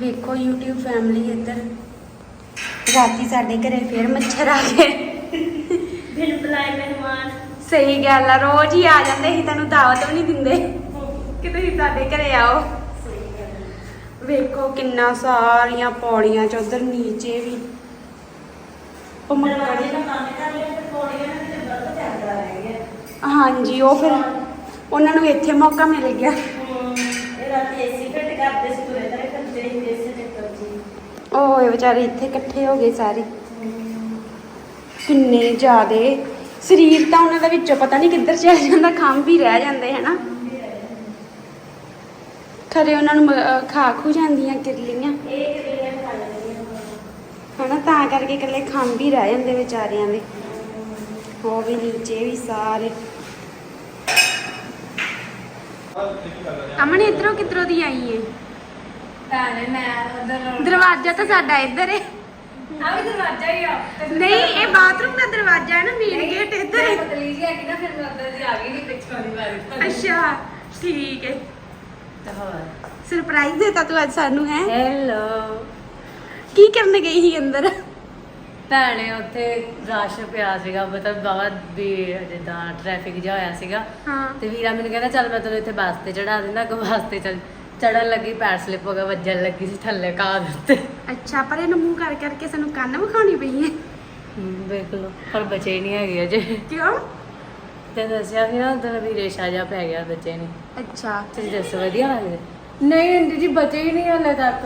ਵੇਖੋ YouTube family ਇੱਧਰ। ਰਾਤੀ ਸਾਡੇ ਘਰੇ ਫੇਰ ਮੱਛਰ ਆ ਗਏ। ਬਿਨ ਬੁਲਾਏ ਮਹਿਮਾਨ। ਸਹੀ ਗੱਲ ਆ ਰੋਜ਼ ਹੀ ਆ ਜਾਂਦੇ ਸੀ ਤੈਨੂੰ ਦਾਵਤ ਵੀ ਨਹੀਂ ਦਿੰਦੇ। ਕਿ ਤੁਸੀਂ ਸਾਡੇ ਘਰੇ ਆਓ। ਵੇਖੋ ਕਿੰਨਾ ਸਾਰੀਆਂ ਪੌੜੀਆਂ ਚ ਉਧਰ ਨੀਚੇ ਵੀ। ਉਹ ਮੱਕੜ ਹਾਂਜੀ ਉਹ ਫਿਰ ਉਹਨਾਂ ਨੂੰ ਇੱਥੇ ਮੌਕਾ ਮਿਲ ਗਿਆ। ਓਏ ਵਿਚਾਰੇ ਇੱਥੇ ਇਕੱਠੇ ਹੋ ਗਏ ਸਾਰੇ। ਕਿੰਨੇ ਜ਼ਿਆਦੇ। ਸਰੀਰ ਤਾਂ ਉਹਨਾਂ ਦਾ ਵਿੱਚੋਂ ਪਤਾ ਨਹੀਂ ਕਿੱਧਰ ਚਲ ਜਾਂਦਾ, ਖੰਭ ਵੀ ਰਹਿ ਜਾਂਦੇ, ਹਨਾ। ਖਰੇ ਉਹਨਾਂ ਨੂੰ ਖਾ ਖੂ ਜਾਂਦੀਆਂ ਕਿਰਲੀਆਂ। ਹਨਾ, ਤਾਂ ਕਰਕੇ ਇਕੱਲੇ ਖੰਭ ਹੀ ਰਹਿ ਜਾਂਦੇ ਵਿਚਾਰਿਆਂ ਦੇ। ਉਹ ਵੀ ਨੀਚੇ ਵੀ ਸਾਰੇ। ਅਮਨ, ਇਧਰੋਂ ਕਿਧਰੋਂ ਦੀ ਆਈ ਏ? ਭੈਣੇ ਮੈਂ ਉਧਰ ਦਰਵਾਜ਼ਾ ਤਾਂ ਸਾਡਾ ਇੱਧਰ ਏ। ਆ ਵੀ ਦਰਵਾਜ਼ਾ ਹੀ ਆ ਨਹੀਂ ਇਹ ਬਾਥਰੂਮ ਦਾ ਦਰਵਾਜ਼ਾ ਹੈ ਨਾ ਮੇਨ ਗੇਟ ਇੱਧਰ ਏ। ਪਤਲੀ ਜੀ ਆ ਕਿ ਨਾ ਫਿਰ ਮੈਂ ਉੱਧਰ ਦੀ ਆ ਗਈ ਨਹੀਂ ਪਿੱਛੋਂ ਦੀ ਵਾਰੀ। ਅੱਛਾ ਠੀਕ ਹੈ ਸਰਪ੍ਰਾਈਜ਼ ਦਿੱਤਾ ਤੂੰ ਅੱਜ ਸਾਨੂੰ ਹੈ? ਹੈਲੋ ਕੀ ਕਰਨ ਗਈ ਸੀ ਅੰਦਰ? ਭੈਣੇ ਉੱਥੇ ਰਸ਼ ਪਿਆ ਸੀਗਾ ਮਤਲਬ ਬਾਬਾ ਵੀ ਜਿੱਦਾਂ ਟ੍ਰੈਫਿਕ ਜਿਹਾ ਹੋਇਆ ਸੀਗਾ। ਹਾਂ। ਤੇ ਵੀਰਾ ਮੈਨੂੰ ਕਹਿੰਦਾ ਚੱਲ ਮੈਂ ਤੈਨੂੰ ਇੱਥੇ ਬੱਸ ਤੇ ਚੜਾ ਦਿੰਦਾ ਕੋ ਬੱਸ ਤੇ ਚੱਲ। ਚੜਨ ਲੱਗੀ ਪੈਰ ਸਲਿਪ ਹੋ ਗਿਆ ਵੱਜਣ ਲੱਗੀ ਸੀ ਥੱਲੇ ਕਾਰ ਦੇ ਉੱਤੇ। ਅੱਛਾ ਪਰ ਇਹਨੂੰ ਮੂੰਹ ਕਰ ਕਰਕੇ ਸਾਨੂੰ ਕੰਨ ਵਿਖਾਉਣੀ ਪਈ ਹੈ। ਹਮ, ਦੇਖ ਲਓ ਪਰ ਬਚੇ ਨਹੀਂ ਹੈਗੇ ਅਜੇ। ਕਿਉਂ? ਤੇ ਦੱਸਿਆ ਸੀ ਨਾ ਉਦੋਂ ਵੀ ਰੇਸ਼ਾ ਜਿਹਾ ਪੈ ਗਿਆ ਬੱਚੇ ਨੇ। ਅੱਛਾ। ਤੁਸੀਂ ਦੱਸੋ ਵਧੀਆ ਲੱਗਦੇ? ਨਹੀਂ ਆਂਟੀ ਜੀ ਬਚੇ ਹੀ ਨਹੀਂ ਹਲੇ ਤੱਕ।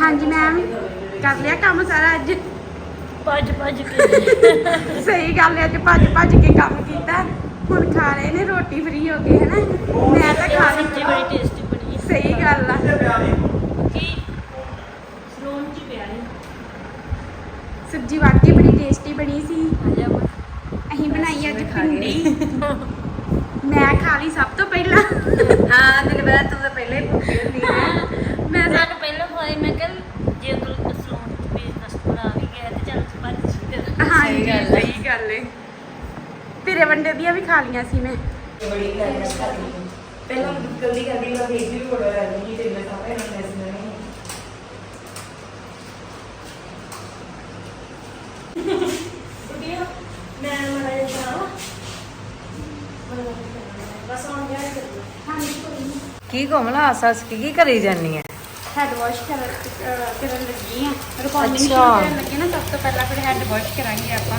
ਹਾਂਜੀ ਮੈਮ ਕਰ ਲਿਆ ਕੰਮ ਸਾਰਾ ਅੱਜ? ਭੱਜ ਭੱਜ ਕੇ। ਸਹੀ ਗੱਲ ਹੈ ਅੱਜ ਭੱਜ ਭੱਜ ਕੇ ਕੰਮ ਕੀਤਾ। ਹੁਣ ਖਾ ਰਹੇ ਨੇ ਰੋਟੀ ਫਰੀ ਹੋ ਕੇ ਹਨਾ? ਮੈਂ ਤਾਂ ਖਾ ਲਈ। ਬੜੀ ਟੇਸਟੀ ਬਣੀ ਹੈ। ਸਹੀ ਗੱਲ ਆ। ਕੀ? ਸਲੋਨ ਚ ਪਿਆ ਹੈ ਸਬਜ਼ੀ ਵਾਕਈ ਬੜੀ ਟੇਸਟੀ ਬਣੀ ਸੀ। ਅਸੀਂ ਬਣਾਈ ਅੱਜ। ਭਿੰਡੀ। ਮੈਂ ਖਾ ਲਈ ਸਭ ਤੋਂ ਪਹਿਲਾਂ। ਹਾਂ ਦਿਨ ਬਾਅਦ ਤੂੰ ਤਾਂ ਪਹਿਲਾਂ ਹੀ ਭੁੱਖੀ ਹੁੰਦੀ ਹੈ। ਮੈਂ ਤਾਂ ਸਾਨੂੰ ਪਹਿਲਾਂ ਹੋਏ ਮੈਂ ਕਿਹਾ ਜੇ ਤੂੰ ਸਲੂਨ ਬਿਜ਼ਨਸ ਬਣਾ ਵੀ ਗਿਆ ਤੇ ਚੱਲ ਗੱਲ ਹੈ। ਸਹੀ ਗੱਲ ਏ। ਤੇਰੇ ਵੰਡੇ ਦੀਆਂ ਵੀ ਖਾ ਲੀਆਂ ਸੀ ਮੈਂ। ਬੜੀ ਗੱਲ ਕਰਦੀ ਪਹਿਲਾਂ ਜਲਦੀ ਕਰਦੀ ਮੈਂ ਵੀ ਤੇ ਮੈਂ ਨਹੀਂ ਮੈਂ ਮੜਾ ਬਸ ਗਿਆ ਨਹੀਂ ਕੀ ਕੋਮਲਾ ਸੱਸ ਕੀ ਕੀ ਕਰੀ ਜਾਨੀ ਹੈ ਹੈਡ ਵਾਸ਼ ਕਰਨ ਲੱਗੀ ਆ। ਰਿਕਾਰਡਿੰਗ ਕਰਨ ਲੱਗੇ ਨਾ ਸਭ ਤੋਂ ਪਹਿਲਾਂ ਫਿਰ ਹੈਡ ਵਾਸ਼ ਕਰਾਂਗੇ ਆਪਾਂ।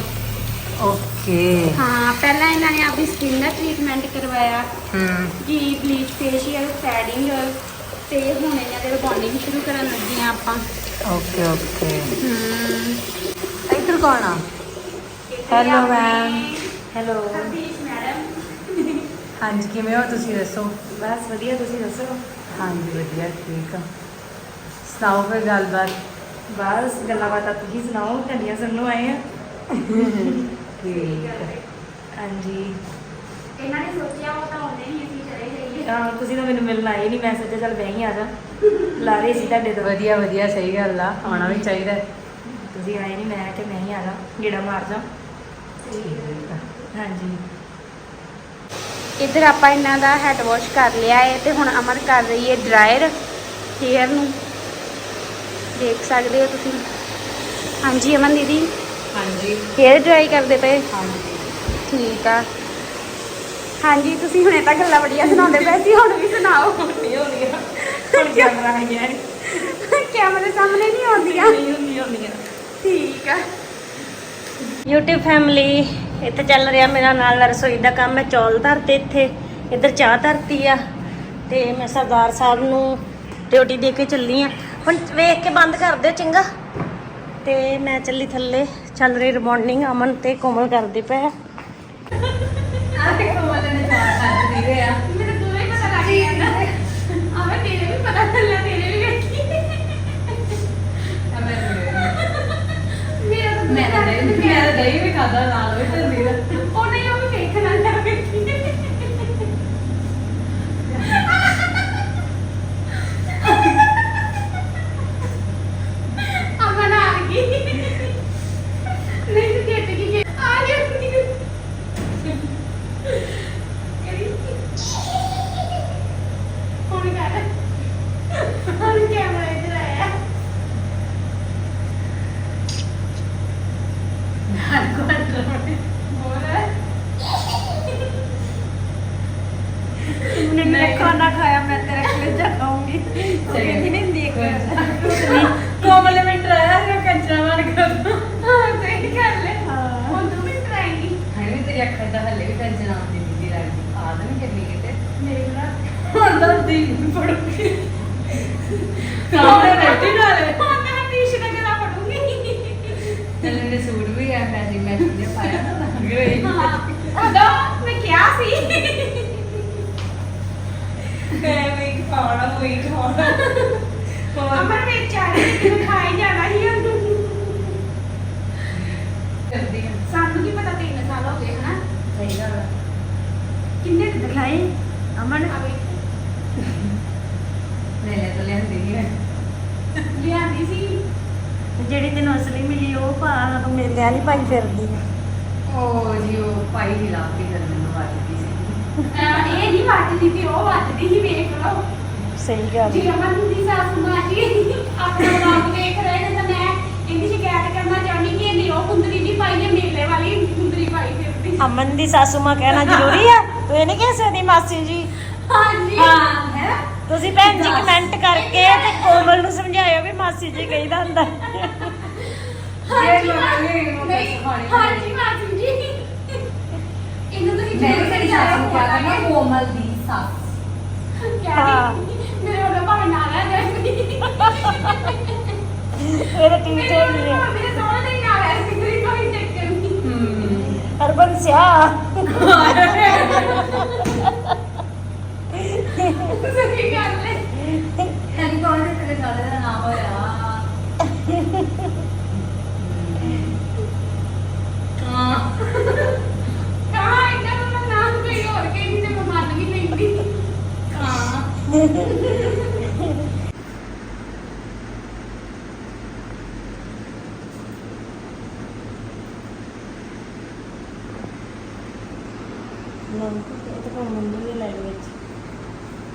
ਓਕੇ ਹਾਂ ਪਹਿਲਾਂ ਇਹਨਾਂ ਨੇ ਆਪਣੀ ਸਕਿਨ ਦਾ ਟ੍ਰੀਟਮੈਂਟ ਕਰਵਾਇਆ। ਹਮ ਜੀ ਬਲੀਚ ਫੇਸ਼ੀਅਲ ਥ੍ਰੈਡਿੰਗ ਤੇ ਹੁਣ ਇਹਨਾਂ ਦੇ ਰਿਕਾਰਡਿੰਗ ਸ਼ੁਰੂ ਕਰਨ ਲੱਗੇ ਆ ਆਪਾਂ। ਓਕੇ ਓਕੇ ਹਮ ਇੱਧਰ ਕੌਣ ਆ? Hello ma'am hello Hardeep madam ਹਾਂਜੀ ਕਿਵੇਂ ਹੋ ਤੁਸੀਂ ਦੱਸੋ? ਬਸ ਵਧੀਆ ਤੁਸੀਂ ਦੱਸੋ? ਹਾਂਜੀ ਵਧੀਆ ਠੀਕ ਆ। ਸੁਣਾਓ ਕੋਈ ਗੱਲਬਾਤ? ਬਸ ਗੱਲਾਂ ਬਾਤਾਂ ਤੁਸੀਂ ਸੁਣਾਓ ਤੁਹਾਡੀਆਂ ਸੁਣਨੋਂ ਆਏ ਆ। ਠੀਕ ਆ। ਹਾਂਜੀ। ਇਹਨਾਂ ਨੇ ਸੋਚਿਆ ਉਹ ਤਾਂ ਆਉਂਦੇ ਨਹੀਂ ਅਸੀਂ ਚਲੇ ਜਾਈਏ। ਹਾਂ ਤੁਸੀਂ ਤਾਂ ਮੈਨੂੰ ਮਿਲਣ ਆਏ ਨਹੀਂ ਮੈਂ ਸੋਚਿਆ ਚੱਲ ਬਹਿ ਹੀ ਆ ਜਾ। ਲਾ ਰਹੇ ਸੀ ਤੁਹਾਡੇ ਤੋਂ। ਵਧੀਆ ਵਧੀਆ ਸਹੀ ਗੱਲ ਆ ਆਉਣਾ ਵੀ ਚਾਹੀਦਾ ਹੈ। ਤੁਸੀਂ ਆਏ ਨਹੀਂ ਮੈਂ ਕਿ ਮੈਂ ਹੀ ਆ ਜਾ ਗੇੜਾ ਮਾਰ ਜਾ। ਠੀਕ ਆ। ਹਾਂਜੀ। ਇੱਧਰ ਆਪਾਂ ਇਹਨਾਂ ਦਾ ਹੈਡ ਵਾਸ਼ ਕਰ ਲਿਆ ਹੈ ਤੇ ਹੁਣ ਅਮਰ ਕਰ ਰਹੀ ਹੈ ਡਰਾਇਰ ਹੇਅਰ ਨੂੰ। ਦੇਖ ਸਕਦੇ ਹੋ ਤੁਸੀਂ। ਹਾਂਜੀ ਅਮਨ ਦੀਦੀ। ਹਾਂਜੀ। ਹੇਅਰ ਡਰਾਈ ਕਰਦੇ ਪਏ? ਹਾਂਜੀ। ਠੀਕ ਆ। ਹਾਂਜੀ ਤੁਸੀਂ ਹੁਣੇ ਤਾਂ ਗੱਲਾਂ ਬੜੀਆਂ ਸੁਣਾਉਂਦੇ ਪਏ ਸੀ ਹੁਣ ਵੀ ਸੁਣਾਓ। ਨਹੀਂ ਹੁੰਦੀਆਂ ਹੁਣ ਕੈਮਰਾ ਆ ਗਿਆ ਕੈਮਰੇ ਸਾਹਮਣੇ ਨਹੀਂ ਆਉਂਦੀਆਂ। ਨਹੀਂ ਹੁੰਦੀਆਂ ਹੁੰਦੀਆਂ ਠੀਕ ਆ। YouTube ਫੈਮਿਲੀ ਇੱਥੇ ਚੱਲ ਰਿਹਾ ਮੇਰਾ ਨਾਲ ਨਾਲ ਰਸੋਈ ਦਾ ਕੰਮ। ਮੈਂ ਚੌਲ ਧਰਤੇ ਇੱਥੇ ਇੱਧਰ ਚਾਹ ਧਰਤੀ ਆ। ਤੇ ਮੈਂ ਸਰਦਾਰ ਸਾਹਿਬ ਨੂੰ ਡਿਊਟੀ ਦੇ ਕੇ ਚੱਲੀ ਆ। ਹੁਣ ਵੇਖ ਕੇ ਬੰਦ ਕਰ ਦਿਓ ਚੰਗਾ। ਤੇ ਮੈਂ ਚੱਲੀ ਥੱਲੇ। ਚੱਲ ਰਹੀ ਰਿਬੌਂਡਿੰਗ ਅਮਨ ਤੇ ਕੋਮਲ ਕਰਦੇ ਪਏ ਆ। ਮੈਨੂੰ ਦੋਵੇਂ ਪਤਾ ਲੱਗ ਗਿਆ ਨਾ ਆਵੇ ਤੇਰੇ ਵੀ ਪਤਾ ਚੱਲਿਆ ਤੇਰੇ ਵੀ ਵੇਖੀ ਮੇਰਾ ਤਾਂ ਦਹੀਂ ਵੀ ਖਾਦਾ ਨਾਲ ਵੀ ਢੰਦੀ ਦਾ ਉਹ ਛੋਟੀ ਨਾਲ ਹੁਣ ਮੈਂ ਟੀਸ਼ ਦਾ ਗਲਾ ਫੜੂੰਗੀ। ਤੇਰੇ ਨੇ ਸੂਟ ਵੀ ਆ ਮੈਜਿਕ ਮੈਜਿਕ ਦੇ ਪਾਇਆ। ਲੰਗ ਰਹੀ ਹਾਂ। ਉਦੋਂ ਮੈਂ ਕਿਹਾ ਸੀ। ਮੈਂ ਵੀ ਖਾਣਾ ਕੋਈ ਖਾਣਾ। ਅਮਰ ਵਿੱਚ ਆ ਕੇ ਖਾਈ ਜਾਣਾ ਹੀ ਉਹਨੂੰ। ਕਰਦੀ ਹਾਂ ਸਾਨੂੰ ਕੀ ਪਤਾ ਤਿੰਨ ਸਾਲ ਹੋ ਗਏ ਹਨਾ? ਸਹੀ ਗੱਲ ਕਿੰਨੇ ਦਿਖਾਏ ਅਮਨ? ਆ ਵੀ ਲੈ ਲੈ ਤਾਂ ਲੈਂਦੀ ਨਹੀਂ ਲਿਆਂਦੀ ਸੀ। ਜਿਹੜੀ ਤੈਨੂੰ ਅਸਲੀ ਮਿਲੀ ਉਹ ਪਾ ਤੂੰ ਮੇਲਿਆਂ ਨਹੀਂ ਪਾਈ ਫਿਰਦੀ। ਆ ਉਹ ਜੀ ਉਹ ਪਾਈ ਹੀ ਲਾਤੀ ਫਿਰ ਮੈਨੂੰ ਵੱਜਦੀ ਸੀ। ਅਹ ਇਹ ਨਹੀਂ ਵੱਜਦੀ ਤੇ ਉਹ ਵੱਜਦੀ ਸੀ ਵੇਖ ਲਓ। ਸਹੀ ਗੱਲ। ਜੀ ਅਮਨ ਦੀ ਸਾਸ ਮਾਂ ਜੀ ਆਪਣਾ ਵਲੌਗ ਦੇਖ ਰਹੇ ਨੇ ਤਾਂ ਮੈਂ ਇਹਦੀ ਸ਼ਿਕਾਇਤ ਕਰਨਾ ਚਾਹੁੰਦੀ ਕਿ ਇਹਨੇ ਉਹ ਕੁੰਦਰੀ ਨਹੀਂ ਪਾਈ ਹੈ ਮੇਲੇ ਵਾਲੀ ਕੁੰਦਰੀ ਪਾਈ ਫਿਰਦੀ ਅਮਨ ਦੀ ਸਾਸੂ ਮਾਂ ਕਹਿਣਾ ਜ਼ਰੂਰੀ ਆ? ਤੂੰ ਇਹ ਨਹੀਂ ਕਹਿ ਸਕਦੀ ਮਾਸੀ ਜੀ? ਹਾਂਜੀ। ਹੈ। ਤੁਸੀਂ ਭੈਣ ਜੀ ਕਮੈਂਟ ਕਰਕੇ ਤੇ ਕੋਮਲ ਨੂੰ ਸਮਝਾਇਓ ਵੀ ਮਾਸੀ ਜੀ ਕਹੀਦਾ ਹੁੰਦਾ। ਨੇ ਹਾਂਜੀ ਮਾਸੀ ਜੀ। ਇਹਨੂੰ ਤੁਸੀਂ ਮੈਂ ਜ਼ਰੂਰ ਤੇਰੀ ਸਮਝਾਇਆ ਸਾਸ ਨੂੰ ਕਿਹਾ ਕਰਨਾ ਕੋਮਲ ਦੀ ਸੱਸ। ਹਾਂ। ਮੇਰੇ ਵੱਲੋਂ ਭਾਵੇਂ ਨਾਲ ਆ ਜਾਏ ਇਹਦੇ ਟੀਚਰ ਹੈਗੀ ਆ ਮੇਰੇ ਸੋਹਣੇ ਦੇ ਨਾਲ ਆ ਸੀ ਕੋਈ ਕੋਈ ਚੱਕਰ ਨਹੀਂ। ਹੂੰ ਹਰਬੰਸ ਸਿਆ ਸਹੀ ਗੱਲ ਹੈ ਤੈਨੂੰ ਕੌਣ ਨੇ ਤੇਰੇ ਸਾਲੇ ਦਾ ਨਾਮ ਹੋਇਆ ਹਾਂ ਕਹਾਂ ਇੰਨਾ ਮੈਂ ਨਾਮ ਕੋਈ ਹੋਰ ਕਹਿੰਦੀ ਤੇ ਮੈਂ ਮੰਨ ਵੀ ਲੈਂਦੀ ਹਾਂ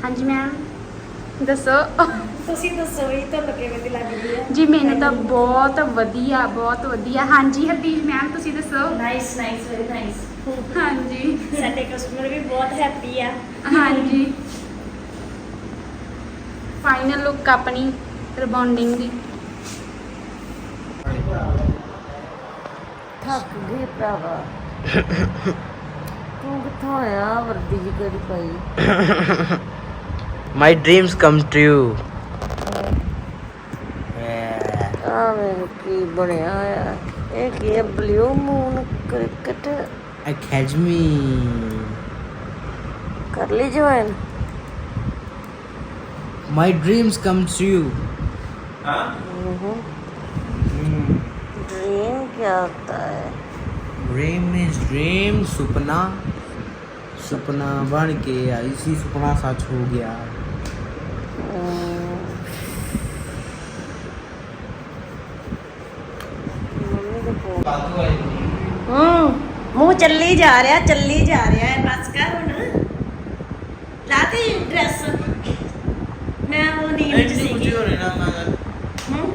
ਹਾਂਜੀ ਮੈਮ ਦੱਸੋ। ਤੁਸੀਂ ਦੱਸੋ ਇਹ ਤੁਹਾਨੂੰ ਕਿਵੇਂ ਦੀ ਲੱਗਦੀ ਹੈ ਜੀ ਮੈਨੂੰ ਤਾਂ ਬਹੁਤ ਵਧੀਆ ਬਹੁਤ ਵਧੀਆ। ਹਾਂਜੀ ਹਰਦੀਪ ਮੈਮ ਤੁਸੀਂ ਦੱਸੋ? ਨਾਈਸ ਨਾਈਸ ਵੈਰੀ ਨਾਈਸ ਹਾਂਜੀ। ਸਾਡੇ ਕਸਟਮਰ ਵੀ ਬਹੁਤ ਹੈਪੀ ਆ। ਹਾਂਜੀ। ਫਾਈਨਲ ਲੁੱਕ ਆਪਣੀ ਰਿਬੌਂਡਿੰਗ ਦੀ। ਥੱਕ ਗਏ ਭਰਾਵਾ। ਤੂੰ ਕਿੱਥੋਂ ਆਇਆ ਵਰਦੀ ਜੀ ਕਰੀ ਪਾਈ My dreams come true. ਆ ਮੈਨੂੰ ਕੀ ਬਣਿਆ ਆ ਇਹ ਕੀ ਹੈ ਬਲੂ ਮੂਨ ਕ੍ਰਿਕਟ Academy. ਕਰ ਲਈ ਜਵਾਨ My dreams come true. Dream क्या होता है Dream is dream. सुपना सुपना बन के आई सी सुपना सच हो गया ਹੂੰ ਮੂੰਹ ਚੱਲੀ ਜਾ ਰਿਹਾ ਚੱਲੀ ਜਾ ਰਿਹਾ ਹੈ ਬਸ ਕਰ ਹੁਣ ਲਾਤੀ ਡਰੈਸ ਮੈਂ ਉਹ ਨੀਂਦ ਚ ਸੀਗੀ ना मैं ਹੂੰ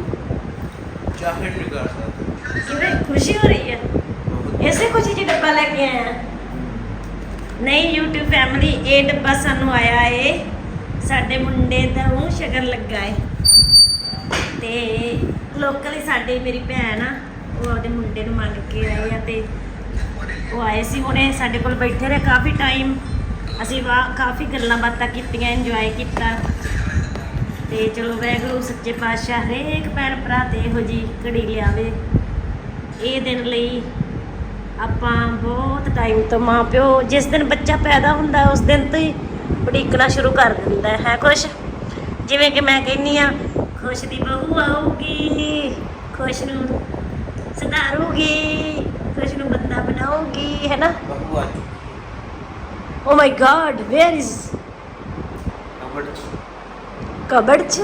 जाहिर नहीं कर सकता ਕਿਵੇਂ ਖੁਸ਼ੀ ਹੋ ਰਹੀ ਹੈ ਇਸੇ ਖੁਸ਼ੀ ਚ ਡੱਬਾ ਲੈ ਕੇ ਆਇਆ ਨਹੀਂ, YouTube ਫੈਮਿਲੀ ਇਹ ਡੱਬਾ ਸਾਨੂੰ ਆਇਆ ਏ। ਸਾਡੇ ਮੁੰਡੇ ਦਾ ਉਹ ਸ਼ਗਨ ਲੱਗਾ ਏ। ਤੇ ਲੋਕਲ ਹੀ ਸਾਡੇ ਮੇਰੀ ਭੈਣ ਆ, ਉਹ ਆਪਦੇ ਮੁੰਡੇ ਨੂੰ ਮੰਗ ਕੇ ਆਏ ਆ ਤੇ ਉਹ ਆਏ ਸੀ। ਹੁਣੇ ਸਾਡੇ ਕੋਲ ਬੈਠੇ ਰਹੇ ਕਾਫੀ ਟਾਈਮ ਅਸੀਂ ਵਾ, ਕਾਫੀ ਗੱਲਾਂ ਬਾਤਾਂ ਕੀਤੀਆਂ ਇੰਜੋਏ ਕੀਤਾ। ਤੇ ਚਲੋ ਵੈਗਰੂ ਸੱਚੇ ਪਾਤਸ਼ਾਹ, ਹਰੇਕ ਭੈਣ ਭਰਾ ਤੇ ਇਹੋ ਜੀ ਘੜੀ ਲਿਆਵੇ। ਇਹ ਦਿਨ ਲਈ ਆਪਾਂ ਬਹੁਤ ਟਾਈਮ ਤੋਂ ਮਾਂ ਪਿਓ ਜਿਸ ਦਿਨ ਬੱਚਾ ਪੈਦਾ ਹੁੰਦਾ ਉਸ ਦਿਨ ਤੋਂ ਹੀ ਉਡੀਕਣਾ ਸ਼ੁਰੂ ਕਰ ਦਿੰਦਾ ਹੈ। ਖੁਸ਼ ਜਿਵੇਂ ਕਿ ਮੈਂ ਕਹਿੰਨੀ ਆ ਖੁਸ਼ ਦੀ ਬਹੂ ਆਊਗੀ ਖੁਸ਼ ਨੂੰ ਸੁਧਾਰੂਗੀ ਖੁਸ਼ ਨੂੰ ਬੰਦਾ ਬਣਾਉਗੀ ਹੈ ਨਾ? ਓ my God where is cupboard ਚ। ਕਬੜ ਚ?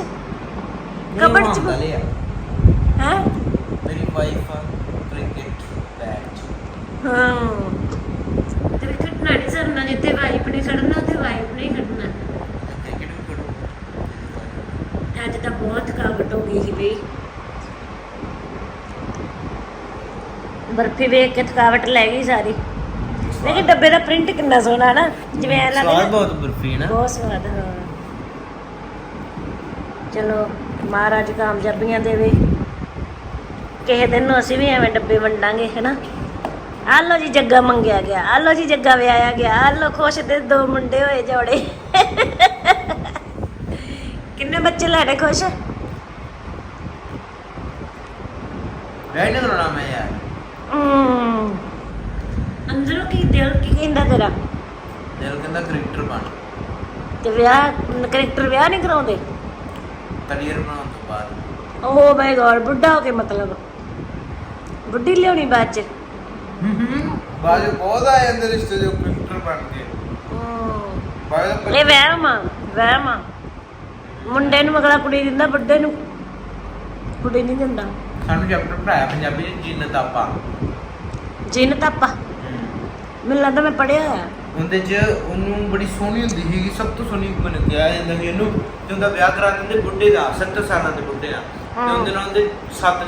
ਕਬੜ ਚ ਹੈ? ਮੇਰੀ ਵਾਈਫ ਆ। ਬਰਫੀ ਵੇਖ ਕੇ ਥਕਾਵਟ ਲੈ ਗਈ ਸਾਰੀ। ਲੇਕਿਨ ਡੱਬੇ ਦਾ ਪ੍ਰਿੰਟ ਕਿੰਨਾ ਸੋਹਣਾ ਨਾ ਜਿਵੇਂ ਐ ਲੱਗਦਾ ਬਹੁਤ ਬਰਫੀ ਨਾ। ਬਹੁਤ ਸਵਾਦ ਹਾਂ। ਚਲੋ ਮਹਾਰਾਜ ਕਾਮਯਾਬੀਆਂ ਦੇਵੇ। ਕਿਸੇ ਦਿਨ ਨੂੰ ਅਸੀਂ ਵੀ ਐਵੇਂ ਡੱਬੇ ਵੰਡਾਂਗੇ ਹੈਨਾ ਆ ਲੋ ਜੀ ਜੱਗਾ ਮੰਗਿਆ ਗਿਆ ਆ ਲੋ ਜੀ ਜੱਗਾ ਵਿਆਹਿਆ ਗਿਆ ਆ ਲੋ ਖੁਸ਼ ਦੇ ਦੋ ਮੁੰਡੇ ਹੋਏ ਜੋੜੇ। ਕਿੰਨੇ ਬੱਚੇ ਲੈਣੇ ਖੁਸ਼? ਨਹੀਂ ਕਰਾਉਣਾ ਮੈਂ ਯਾਰ। ਹਮ, ਅੰਦਰੋਂ ਕੀ ਦਿਲ ਕੀ ਕਹਿੰਦਾ ਤੇਰਾ? ਦਿਲ ਕਹਿੰਦਾ ਕ੍ਰਿਕਟਰ ਬਣ। ਤੇ ਵਿਆਹ ਕਰੈਕਟਰ ਵਿਆਹ ਨਹੀਂ ਕਰਾਉਂਦੇ? ਕਰੀਅਰ ਬਣਾਉਣ ਤੋਂ ਬਾਅਦ। ਓ ਮਾਈ ਗॉड ਬੁੱਢਾ ਹੋ ਕੇ ਮਤਲਬ। ਬੁੱਢੀ ਲਿਆਉਣੀ ਬਾਅਦ ਚ? బాగా పోదా ఎందరు ఇష్టం ప్రింటర్ మనకి ਇਹ ਵਹਿਮ ਆ ਵਹਿਮ ਆ। ਮੁੰਡੇ ਨੂੰ ਮਗਲਾ ਕੁੜੀ ਦਿੰਦਾ ਵੱਡੇ ਨੂੰ ਕੁੜੀ ਨਹੀਂ ਦਿੰਦਾ। ਸਾਨੂੰ ਚੈਪਟਰ ਪੜਾਇਆ ਪੰਜਾਬੀ ਚ ਜਿੰਨ ਤਾਪਾ ਜਿੰਨ ਤਾਪਾ ਮੈਨੂੰ ਲੱਗਦਾ ਮੈਂ ਪੜਿਆ ਹੋਇਆ। ਉਹਦੇ ਚ ਉਹਨੂੰ ਬੜੀ ਸੋਹਣੀ ਹੁੰਦੀ ਸੀਗੀ ਸਭ ਤੋਂ ਸੋਹਣੀ ਬਣ ਗਿਆ ਜਾਂਦਾ ਸੀ ਇਹਨੂੰ ਤੇ ਉਹਦਾ ਵਿਆਹ ਕਰਾ ਦਿੰਦੇ ਬੁੱਢੇ ਦਾ 70 ਸਾਲਾਂ ਦੇ ਬੁੱਢੇ ਦਾ। ਤੇ ਉਹਦੇ ਨਾਲ ਉਹਦੇ 7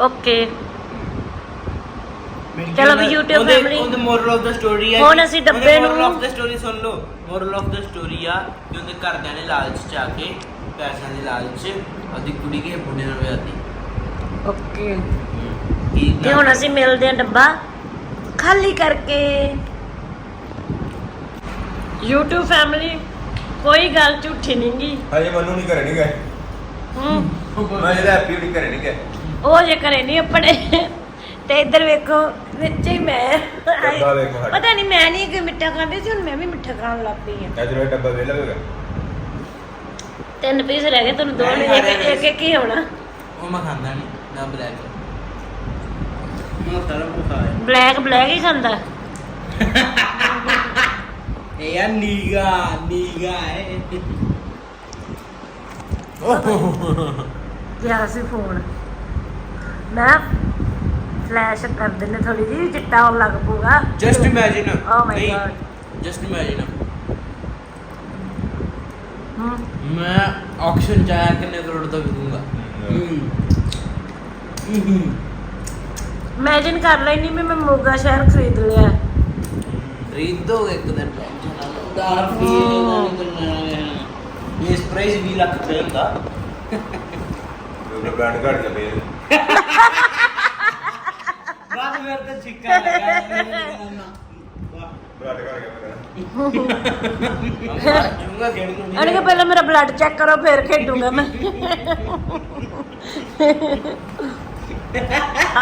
ਓਕੇ ਚਲੋ ਵੀ YouTube family- ਉਹਦੇ ਮੋਰਲ ਆਫ ਦਾ ਸਟੋਰੀ ਹੈ ਹੁਣ ਅਸੀਂ ਡੱਬੇ ਨੂੰ- ਮੋਰਲ ਆਫ ਦਾ ਸਟੋਰੀ ਸੁਣ ਲਓ। ਮੋਰਲ ਆਫ ਦਾ ਸਟੋਰੀ ਆ ਕਿ ਉਹਦੇ ਘਰਦਿਆਂ ਨੇ ਲਾਲਚ ਚ ਆ ਕੇ ਪੈਸਿਆਂ ਦੇ ਲਾਲਚ ਚ ਉਹਦੀ ਕੁੜੀ ਕੇ ਬੁੱਢੇ ਨਾਲ ਵਿਆਹਤੀ। ਓਕੇ ਕੀ ਤੇ ਹੁਣ ਅਸੀਂ ਮਿਲਦੇ ਹਾਂ ਡੱਬਾ ਖਾਲੀ ਕਰਕੇ। YouTube ਫੈਮਿਲੀ ਕੋਈ ਗੱਲ ਝੂਠੀ ਨਹੀਂ ਗੀ। ਹਜੇ ਮੈਨੂੰ ਨਹੀਂ ਘਰੇ ਨਹੀਂ ਗਏ। ਹੂੰ। ਮੈਂ ਜਿਹੜਾ ਹੈਪੀ ਵੀ ਘਰੇ ਨਹੀਂ ਗਏ। ਉਹ ਜੇ ਕਰੇ ਨਹੀਂ ਆਪਣੇ ਤੇ ਇੱਧਰ ਵੇਖੋ ਵਿੱਚ ਹੀ ਮੈਂ। ਡੱਬਾ ਵੇਖੋ ਸਾਡਾ। ਪਤਾ ਨਹੀਂ ਮੈਂ ਨਹੀਂ ਕਿ ਮਿੱਠਾ ਖਾਂਦੀ ਸੀ ਹੁਣ ਮੈਂ ਵੀ ਮਿੱਠਾ ਖਾਣ ਲੱਗ ਪਈ ਆ ਅੱਜ ਮੇਰਾ ਡੱਬਾ ਵੇਲਾ ਹੋਗਾ ਤਿੰਨ ਪੀਸ ਰਹਿ ਗਏ ਤੁਹਾਨੂੰ ਦੋ ਮੈਂ ਨੇ ਇੱਕ ਰਿਹਾ ਇੱਕ ਇੱਕ ਹੀ ਹੋਣਾ ਉਹ ਮੈਂ ਖਾਂਦਾ ਨਹੀਂ ਨਾ ਬਲੈਕ ਮੈਂ ਬਲੈਕ ਬਲੈਕ ਹੀ ਖਾਂਦਾ। ਇਹ ਯਾਰ ਨੀਗਾ ਨੀਗਾ ਹੈ। ਗਿਆ ਸੀ ਫੋਨ ਮੈਂ ਫਲੈਸ਼ ਕਰ ਦਿੰਨੇ ਥੋੜੀ ਜਿਹੀ ਚਿੱਟਾ ਹੋਣ ਲੱਗ ਪੂਗਾ just imagine Oh my God. Just imagine ਹੂੰ। ਮੈਂ ਆਕਸ਼ਨ ਚ ਆਇਆ ਕਿੰਨੇ ਕਰੋੜ ਦਾ ਵਿਕੂੰਗਾ। ਇਮੇਜਿਨ ਕਰ ਲੈਣੀ ਮੈਂ ਮੈਂ ਮੋਗਾ ਸ਼ਹਿਰ ਖਰੀਦ ਲਿਆ। ਖਰੀਦੋਗੇ ਇੱਕ ਦਿਨ ਦਾਰ ਫੀ ਇਸ ਪ੍ਰਾਈਸ 20 ਲੱਖ ਰੁਪਏ ਹੁੰਦਾ। ਬੈਂਡ ਘੜ ਕੇ ਫੇਰ ਬਾਅਦ ਮੇਰੇ ਤੇ ਛਿੱਕਾ ਲਗਾ ਬੈਂਡ ਘੜ ਕੇ ਮੇਰਾ। ਜੂਗਾ ਖੇਡ ਨੂੰ। ਅਰੇ ਪਹਿਲਾਂ ਮੇਰਾ ਬਲੱਡ ਚੈੱਕ ਕਰੋ ਫਿਰ ਖੇਡੂਗਾ ਮੈਂ।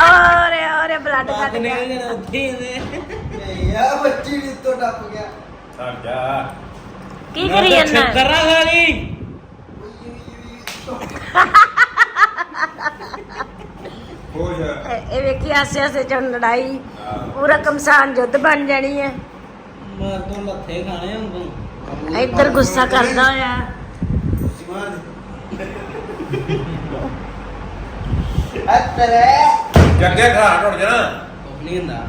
ਔਰੇ ਔਰੇ ਬਲੱਡ ਕੱਢ ਗਿਆ। ਨਿਕਲ ਜਾਣਾ ਉੱਥੇ ਨੇ। ਯਾ ਬੱਚੀ ਵੀ ਤੋਂ ਟੱਪ ਗਿਆ। ਹਟ ਜਾ। ਕੀ ਕਰੀ ਜਾਂਦਾ? ਕਰਾ ਗਾਲੀ ਹੋ ਜਾ। ਇਹ ਵੇਖੀ ਆਸੇ ਆਸੇ ਚ ਲੜਾਈ। ਪੂਰਾ ਕਮਸਾਨ ਯੁੱਧ ਬਣ ਜਾਣੀ ਹੈ। ਮਾਰ ਤੋਂ ਲੱਥੇ ਖਾਣੇ ਹੁਣ ਤੂੰ। ਇੱਧਰ ਗੁੱਸਾ ਕਰਦਾ ਆ ਜੱਗੇ ਘਰ ਟੁੱਟ ਜਾਣਾ। ਨਹੀਂ ਹੁੰਦਾ।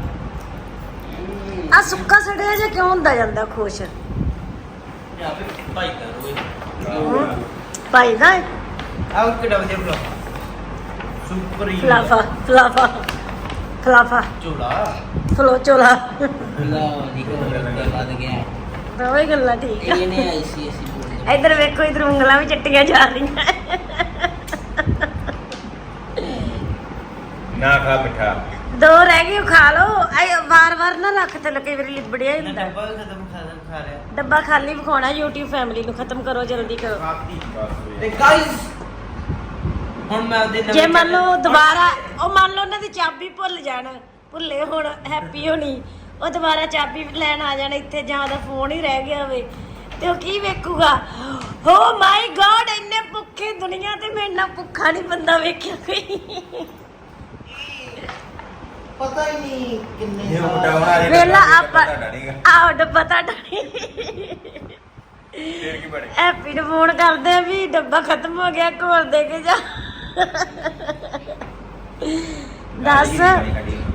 ਆ ਸੁੱਕਾ ਸੜਿਆ ਜੇ ਕਿਉਂ ਹੁੰਦਾ ਜਾਂਦਾ ਖੁਸ਼? ਯਾ ਫਿਰ ਭਾਈ ਕਰੋਗੇ ਹਮ, ਭਾਈ ਦਾ? ਆਉ ਕਿਹੜਾ ਵਧੀਆ ਫਲਾ ਸੁਪਰ ਹੀ ਫਲਾਫਾ ਫਲਾਫਾ ਫਲਾਫਾ ਝੋਲਾ। ਫਲੋ ਚੋਲਾ ਲਾ ਨਹੀਂ ਕੋਈ ਵੱਧ ਗਿਆ ਦੋਵੇਂ ਗੱਲਾਂ ਠੀਕ ਆ। ਇਹਨੇ ਆਈਸੀ ਐਸੀ ਬੋਲ ਇੱਧਰ ਵੇਖੋ ਇੱਧਰ ਉਂਗਲਾਂ ਵੀ ਚੱਟੀਆਂ ਜਾ ਰਹੀਆਂ। ਨਾ ਖਾ ਮਿੱਠਾ। ਦੋ ਰਹਿ ਗਏ ਉਹ ਖਾ ਲਓ। ਐ ਵਾਰ-ਵਾਰ ਨਾ ਰੱਖ ਤੇ ਕਈ ਵਾਰੀ ਲਿਬੜਿਆ ਹੀ ਹੁੰਦਾ। ਡੱਬਾ ਵੀ ਖਤਮ ਖਾ ਖਾ ਰਿਹਾ ਡੱਬਾ ਖਾਲੀ ਵਿਖਾਉਣਾ YouTube ਫੈਮਿਲੀ ਨੂੰ ਖਤਮ ਕਰੋ ਜਲਦੀ ਕਰੋ। ਬਸ। ਤੇ। ਗਾਇਸ ਹੁਣ ਮੈਂ ਉਹਦੇ ਨਵੇਂ ਜੇ ਮੰਨ ਲਓ ਦੁਬਾਰਾ ਉਹ ਮੰਨ ਲਓ ਉਹਨਾਂ ਦੀ ਚਾਬੀ ਭੁੱਲ ਜਾਣ ਭੁੱਲੇ ਹੁਣ ਹੈਪੀ ਹੋਣੀ ਉਹ ਦੁਬਾਰਾ ਚਾਬੀ ਲੈਣ ਆ ਜਾਣ ਇੱਥੇ ਜਾਂ ਉਹਦਾ ਫੋਨ ਹੀ ਰਹਿ ਗਿਆ ਹੋਵੇ ਤੇ ਉਹ ਕੀ ਵੇਖੂਗਾ? ਓ ਮਾਈ ਗॉड ਇੰਨੇ ਭੁੱਖੇ ਦੁਨੀਆ ਤੇ ਮੈਂ ਇੰਨਾ ਭੁੱਖਾ ਨਹੀਂ ਬੰਦਾ ਵੇਖਿਆ ਕੋਈ। ਪਤਾ ਹੀ ਨਹੀਂ ਕਿੰਨੇ ਇਹ ਸਾਲ- ਬਟਾਉਣਾ ਇਹ ਵੇਲਾ ਆਪਾਂ। ਆਹ ਡੱਬਾ ਤੁਹਾਡਾ ਨਹੀਂ ਫੇਰ ਕੀ ਬਣੇ? ਹੈਪੀ ਨੂੰ ਫੋਨ ਕਰਦੇ ਆ ਵੀ ਡੱਬਾ ਖਤਮ ਹੋ ਗਿਆ ਘੋਰ ਦੇ ਕੇ ਜਾ। ਦੱਸ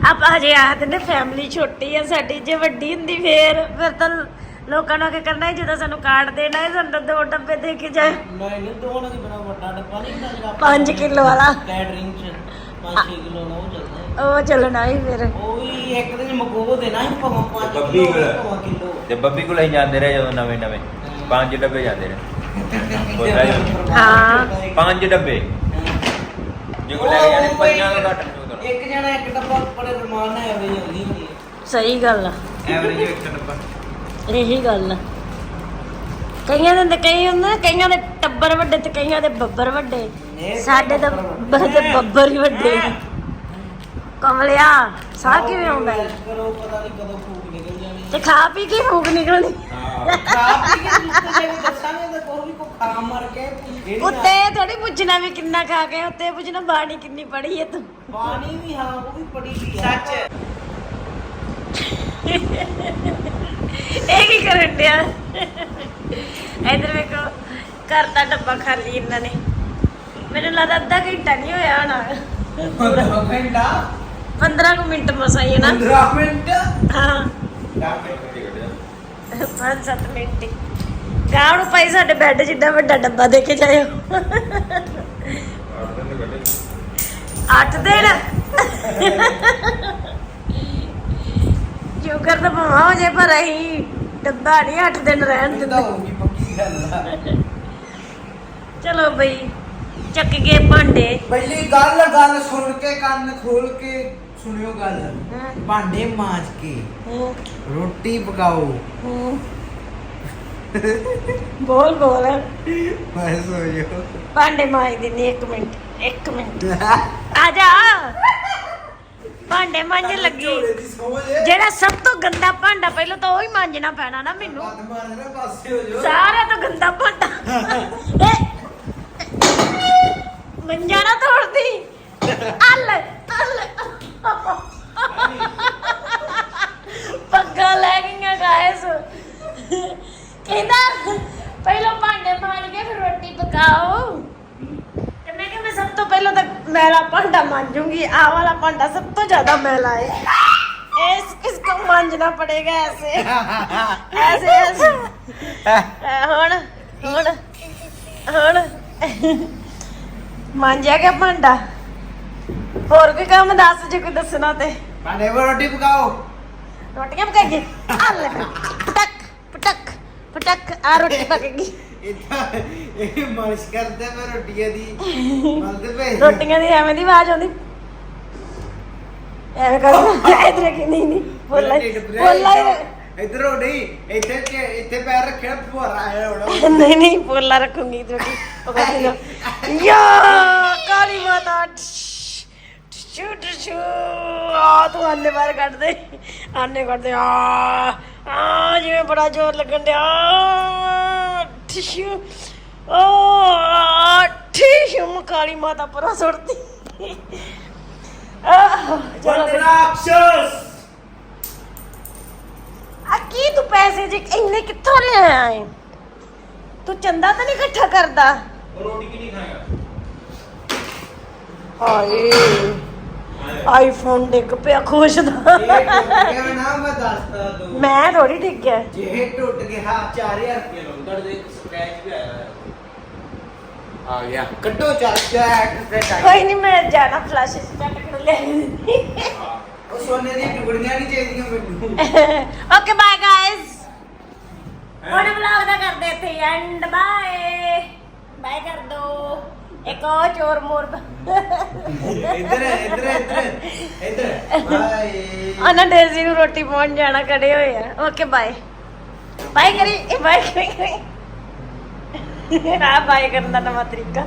ਆਪਾਂ ਹਜੇ ਆਖਦੇ ਨੇ ਫੈਮਿਲੀ ਛੋਟੀ ਆ ਸਾਡੀ ਜੇ ਵੱਡੀ ਹੁੰਦੀ ਫੇਰ ਫਿਰ ਤਾਂ ਲੋਕਾਂ ਨੂੰ ਕੀ ਕਰਨਾ ਜਦੋਂ ਸਾਨੂੰ ਕਾਰਡ ਦੇਣਾ ਹੈ ਸਾਨੂੰ ਦੋ ਡੱਬੇ ਦੇ ਕੇ ਜਾਏ। ਨਹੀਂ ਨਹੀਂ ਦੋ ਨਾਲ ਬਣਾ ਵੱਡਾ ਡੱਬਾ ਨਹੀਂ ਹੁੰਦਾ ਜਿਹੜਾ 5 ਕਿਲੋ ਵਾਲਾ। ਕੈਟਰਿੰਗ ਚ 5-6 ਕਿਲੋ ਨਾਲ ਉਹ ਚੱਲਦਾ ਹੈ। ਉਹ ਚੱਲਣਾ ਹੀ ਫਿਰ। ਉਹ ਵੀ ਇੱਕ ਦਿਨ ਮਗੋ ਦੇਣਾ ਸੀ ਭਾਵੇਂ 5 ਬੱਬੀ ਕਿਲੋ ਤੇ ਬੱਬੀ ਜਾਂਦੇ ਰਹੇ ਜਦੋਂ ਨਵੇਂ ਨਵੇਂ ਪੰਜ ਡੱਬੇ ਜਾਂਦੇ ਰਹੇ। ਹੀ। ਹਾਂ। ਪੰਜ ਡੱਬੇ। ਜੇ ਕੋ ਲੈ ਕੇ ਜਾਣੇ ਪੰਜਾਂ ਦਾ ਘੱਟ ਨਹੀਂ ਹੁੰਦਾ ਇੱਕ ਜਣਾ ਇੱਕ ਡੱਬਾ ਬੜੇ ਰਮਾਨ ਨਾਲ ਐਵਰੇਜ ਆਉਂਦੀ ਹੁੰਦੀ ਹੈ। ਸਹੀ ਗੱਲ ਆ। ਐਵਰੇਜ ਇੱਕ ਡੱਬਾ। ਇਹੀ ਗੱਲ ਆ। ਕਈਆਂ ਦੇ ਤਾਂ ਕਈ ਹੁੰਦੇ ਨੇ, ਕਈਆਂ ਦੇ ਟੱਬਰ ਵੱਡੇ ਤੇ ਕਈਆਂ ਦੇ ਬੱਬਰ ਵੱਡੇ। ਸਾਡੇ ਤਾਂ ਬੱਬਰ ਤੇ ਬੱਬਰ ਹੀ ਵੱਡੇ। ਕਮਲਿਆ ਸਾਹ ਕਿਵੇਂ ਆਉਂਦਾ? ਹੈ ਪਰ ਉਹ ਪਤਾ ਨਹੀਂ ਕਦੋਂ ਫੂਕ ਨਿਕਲ ਜਾਣੀ। ਤੇ ਖਾ ਪੀ ਕੇ ਫੂਕ ਨਿਕਲਦੀ। ਖਰਾਬ ਵੀ ਕਿ ਜਿੱਥੇ ਜੇ ਦੱਸਾਂਗੇ ਤਾਂ ਕੋਈ ਕੋ ਖਾ ਮਰ ਕੇ ਜਿਹੜੀ ਉੱਤੇ ਥੋੜੀ ਪੁੱਛਣਾ ਵੀ ਕਿੰਨਾ ਖਾ ਕੇ ਉੱਤੇ ਪੁੱਛਣਾ ਬਾਣੀ ਕਿੰਨੀ ਪੜੀ ਹੈ ਤੂੰ? ਪਾਣੀ ਵੀ ਹਾਂ ਉਹ ਵੀ ਪੜੀ ਵੀ ਸੱਚ। ਇਹ ਕੀ ਕਰਨ ਡਿਆ? ਇਧਰ ਵੇਖੋ ਘਰ ਦਾ ਡੱਬਾ ਖਾਲੀ ਇਹਨਾਂ ਨੇ। ਮੈਨੂੰ ਲੱਗਦਾ ਅੱਧਾ ਘੰਟਾ ਨਹੀਂ ਹੋਇਆ ਹੋਣਾ। ਘੰਟਾ? 15 ਕੁ ਮਿੰਟ ਮਸਾ ਹੀ ਨਾ। 15 ਮਿੰਟ? ਹਾਂ। 5-7 ਮਿੰਟ ਹੀ। ਗਾਉਂ ਨੂੰ ਭਾਈ ਸਾਡੇ ਬੈੱਡ ਜਿੱਡਾ ਵੱਡਾ ਡੱਬਾ ਦੇ ਕੇ ਜਾਇਓ। ਅੱਠ ਦਿਨ ਸ਼ੁਕਰ ਤਾਂ ਭਾਵਾਂ ਹੋ ਜੇ ਪਰ ਅਸੀਂ ਡੱਬਾ ਨਹੀਂ 8 ਦਿਨ ਰਹਿਣ ਦਿੰਦੇ। ਹੋਊਗੀ ਪੱਕੀ ਗੱਲ ਆ। ਚਲੋ ਬਈ ਚੱਕ ਕੇ ਭਾਂਡੇ। ਪਹਿਲੀ ਗੱਲ ਗੱਲ ਸੁਣ ਕੇ ਕੰਨ ਖੋਲ ਕੇ ਸੁਣਿਓ ਗੱਲ। ਹਾਂ, ਭਾਂਡੇ ਮਾਂਜ ਕੇ ਹੂੰ, ਰੋਟੀ ਪਕਾਓ। ਹੂੰ। ਬੋਲ ਬੋਲ। ਬਸ ਹੋ ਜਾਓ ਭਾਂਡੇ ਮਾਂਜ ਦਿੰਦੀ ਇੱਕ ਮਿੰਟ ਇੱਕ ਮਿੰਟ। ਆ ਜਾ। ਭਾਂਡੇ ਮਾਂਜਣ ਲੱਗੀ। ਦੀ ਜਿਹੜਾ ਸਭ ਤੋਂ ਗੰਦਾ ਭਾਂਡਾ ਪਹਿਲਾਂ ਤਾਂ ਉਹ ਹੀ ਮਾਂਜਣਾ ਪੈਣਾ ਨਾ ਮੈਨੂੰ। ਹੱਥ ਮਾਰਨੇ ਨਾ ਪਾਸੇ ਹੋ ਜਾਓ। ਸਾਰਾ ਤੋਂ ਗੰਦਾ ਭਾਂਡਾ। ਮੰਜਾ ਨਾ ਤੋੜਦੀ। ਅੱਲ ਅੱਲ ਪੱਗਾਂ ਲੈ ਗਈਆਂ ਗਾਇਸ ਕਹਿੰਦਾ, ਪਹਿਲਾਂ ਭਾਂਡੇ ਮਾਂਜ ਕੇ ਫਿਰ ਰੋਟੀ ਪਕਾਓ। ਤੇ ਮੈਂ ਕਿਹਾ, ਮੈਂ ਸਭ ਤੋਂ ਪਹਿਲਾਂ ਤਾਂ ਮੈਲਾ ਭਾਂਡਾ ਮਾਂਜੂਗੀ। ਆਹ ਵਾਲਾ ਭਾਂਡਾ ਸਭ ਤੋਂ ਜ਼ਿਆਦਾ ਮੈਲਾ ਹੈ ਇਸ ਕਿਸ ਕੋ ਮਾਂਜਣਾ ਪੜੇਗਾ ਐਸੇ। ਐਸੇ ਹੁਣ ਹੁਣ ਹੁਣ। ਮਾਂਜਿਆ ਕਿ ਭਾਂਡਾ? ਹੋਰ ਕੋਈ ਕੰਮ ਦੱਸ ਜੇ ਕੋਈ ਦੱਸਣਾ ਤੇ। ਭਾਂਡੇ 'ਤੇ ਰੋਟੀ ਪਕਾਓ। ਰੋਟੀਆਂ ਪਕਾਈਏ? ਆ ਲੈ ਪਟਕ ਪਟਕ ਪਟਕ ਆ ਰੋਟੀ ਇਦਾਂ ਇਹ ਮਾਲਿਸ਼ ਕਰਦੇ ਮੈਂ ਰੋਟੀਆਂ ਦੀ। ਮਲਦੇ ਪਏ। ਰੋਟੀਆਂ ਦੀ ਐਵੇਂ ਦੀ ਆਵਾਜ਼ ਆਉਂਦੀ। ਐਵੇਂ ਕਰ ਇਧਰ ਕਿ ਨਹੀਂ ਨਹੀਂ ਬੋਲਾ ਬੋਲਾ ਇਧਰੋਂ ਨਹੀਂ ਇੱਥੇ ਕਿ- ਇੱਥੇ ਪੈਰ ਰੱਖਿਆ ਫੁਹਾਰਾ ਆਇਆ ਹੋਣਾ। ਨਹੀਂ ਨਹੀਂ ਬੋਲਾ ਰੱਖੂੰਗੀ ਤੇ ਉਹ ਕਹਿੰਦੀ ਨਾ ਯਾ ਕਾਲੀ ਮਾਤਾ ਟਸ਼ੂ ਟਸ਼ੂ ਆ ਤੂੰ ਆਨੇ ਬਾਹਰ ਕੱਢ ਦੇ ਆਨੇ ਕੱਢ ਦੇ ਆ ਆ ਜਿਵੇਂ ਬੜਾ ਜ਼ੋਰ ਲੱਗਣ ਡਿਆ। ਟਸ਼ੂ ਓ ਟਸ਼ੂ ਕਾਲੀ ਮਾਤਾ ਪਰਾਂ ਸੁੱਟਦੀ। ਰਾਖਸ਼ਸ। ਆ ਕੀ ਤੂੰ ਪੈਸੇ ਜੇ ਇੰਨੇ ਕਿੱਥੋਂ ਲੈ ਆਏ ਤੂੰ ਚੰਦਾ ਤਾਂ ਨਹੀਂ ਇਕੱਠਾ ਕਰਦਾ? ਰੋਟੀ ਕੀ ਨਹੀਂ ਖਾਏਗਾ? ਹਾਏ। ਆਈਫੋਨ ਡਿੱਗ ਪਿਆ ਖੁਸ਼ ਦਾ। ਇਹ ਨਾ ਮੈਂ ਦੱਸਦਾ ਦੋ ਮੈਂ ਥੋੜੀ ਡਿੱਗ ਗਿਆ। ਜੇ ਟੁੱਟ ਗਿਆ। 4000 ਰੁਪਏ ਲੰਗੜ ਦੇ ਸਕ੍ਰੈਚ ਵੀ ਆਇਆ ਆ ਗਿਆ ਕੱਢੋ ਐਕਸਟਰਾ ਟਾਈਮ ਕੋਈ ਨਹੀਂ ਮੈਂ ਜਾਣਾ ਫਲੈਸ਼ ਚੱਟ ਕਰ ਲੈ ਉਹ ਸੋਨੇ ਦੀਆਂ ਟੁਕੜੀਆਂ ਨਹੀਂ ਚਾਹੀਦੀਆਂ ਮੈਨੂੰ। ਓਕੇ ਬਾਏ ਗਾਇਸ ਹੁਣ ਵਲੌਗ ਦਾ ਕਰਦੇ ਇੱਥੇ ਐਂਡ ਬਾਏ ਬਾਏ ਕਰ ਦੋ। ਇੱਕ ਉਹ ਚੋਰ ਮੋਰ ਇੱਧਰ ਇੱਧਰ ਇੱਧਰ ਇੱਧਰ। ਬਾਏ। ਉਹਨਾਂ ਡੇਜ਼ੀ ਨੂੰ ਰੋਟੀ ਪਹੁੰਚ ਜਾਣਾ ਕੜੇ ਹੋਏ ਆ। Okay bye. ਬਾਏ ਕਰੀ ਬਾਏ ਕਰੀ ਆ ਬਾਏ ਕਰਨ ਦਾ ਨਵਾਂ ਤਰੀਕਾ।